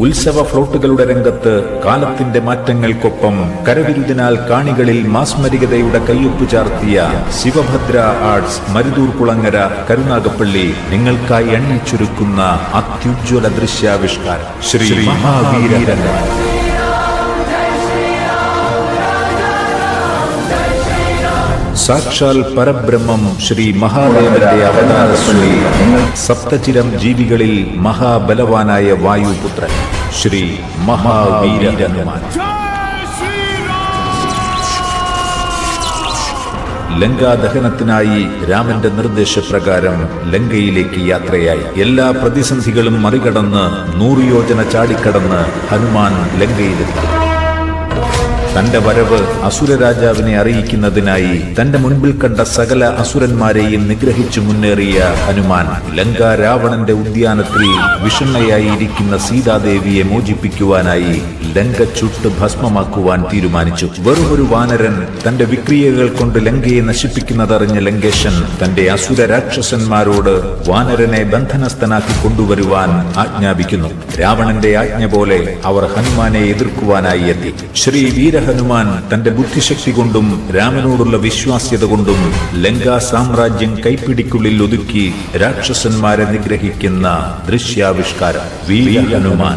ഉത്സവ ഫ്ലോട്ടുകളുടെ രംഗത്ത് കാലത്തിന്റെ മാറ്റങ്ങൾക്കൊപ്പം കരവിരുതിനാൽ കാണികളിൽ മാസ്മരികതയുടെ കയ്യൊപ്പ് ചാർത്തിയ ശിവഭദ്ര ആർട്സ് മരുതൂർ കുളങ്ങര കരുനാഗപ്പള്ളി നിങ്ങൾക്കായി എണ്ണിച്ചുരുക്കുന്ന അത്യുജ്വല ദൃശ്യാവിഷ്കാരം. ശ്രീ മഹാവീരരംഗം. സാക്ഷാൽ പരബ്രഹ്മം ശ്രീ മഹാദേവന്റെ അവതാര ശ്രീ സപ്തചിരം ജീവികളിൽ മഹാബലവാനായ വായുപുത്രൻ ശ്രീ മഹാവീരഹനുമാൻ. ലങ്കാദഹനത്തിനായി രാമന്റെ നിർദ്ദേശപ്രകാരം ലങ്കയിലേക്ക് യാത്രയായി. എല്ലാ പ്രതിസന്ധികളും മറികടന്ന് നൂറ് യോജന ചാടിക്കടന്ന് ഹനുമാൻ ലങ്കയിലെത്തി. തന്റെ വരവ് അസുര രാജാവിനെ അറിയിക്കുന്നതിനായി തന്റെ മുൻപിൽ കണ്ട സകല അസുരന്മാരെയും നിഗ്രഹിച്ചു മുന്നേറിയ ഹനുമാൻ. ലങ്ക രാവണന്റെ ഉദ്യാനത്തിൽ വിഷണ്ണയായി ഇരിക്കുന്ന സീതാദേവിയെ മോചിപ്പിക്കുവാനായി ലങ്ക ചുട്ട് ഭസ്മമാക്കുവാൻ തീരുമാനിച്ചു. വെറുമൊരു വാനരൻ തന്റെ വിക്രിയകൾ കൊണ്ട് ലങ്കയെ നശിപ്പിക്കുന്നതറിഞ്ഞ ലങ്കേശൻ തന്റെ അസുര രാക്ഷസന്മാരോട് വാനരനെ ബന്ധനസ്ഥനാക്കി കൊണ്ടുവരുവാൻ ആജ്ഞാപിക്കുന്നു. രാവണന്റെ ആജ്ഞ പോലെ അവർ ഹനുമാനെ എതിർക്കുവാനായി എത്തി. ശ്രീ ഹനുമാൻ തന്റെ ബുദ്ധിശക്തി കൊണ്ടും രാമനോടുള്ള വിശ്വാസ്യത കൊണ്ടും ലങ്കാ സാമ്രാജ്യം കൈപ്പിടിക്കുള്ളിൽ ഒതുക്കി രാക്ഷസന്മാരെ നിഗ്രഹിക്കുന്ന ദൃശ്യാവിഷ്കാരം. വീര ഹനുമാൻ.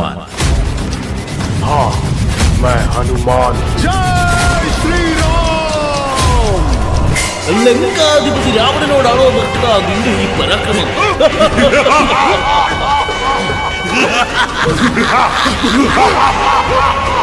ഹനുമാൻ. ലങ്കാധിപതി രാവണനോടാണോ നിന്റെ ഈ പരാക്രമം? Ha ha ha ha ha!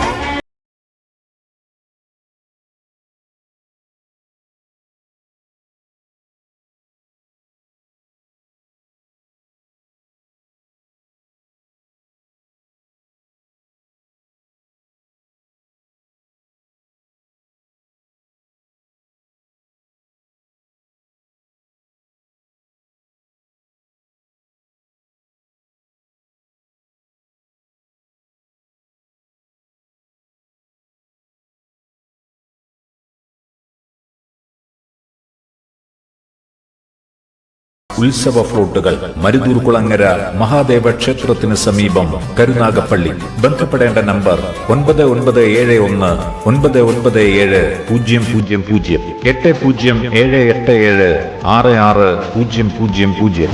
ഉത്സവ ഫ്ലോട്ടുകൾ മരുതൂർകുളങ്ങര മഹാദേവ ക്ഷേത്രത്തിന് സമീപം കരുനാഗപ്പള്ളി. ബന്ധപ്പെടേണ്ട നമ്പർ ഒൻപത് ഒൻപത് ഏഴ് ഒന്ന് ഒൻപത് ഒൻപത് ഏഴ് പൂജ്യം പൂജ്യം പൂജ്യം. എട്ട് പൂജ്യം ഏഴ് എട്ട് ഏഴ് ആറ് ആറ് പൂജ്യം പൂജ്യം പൂജ്യം.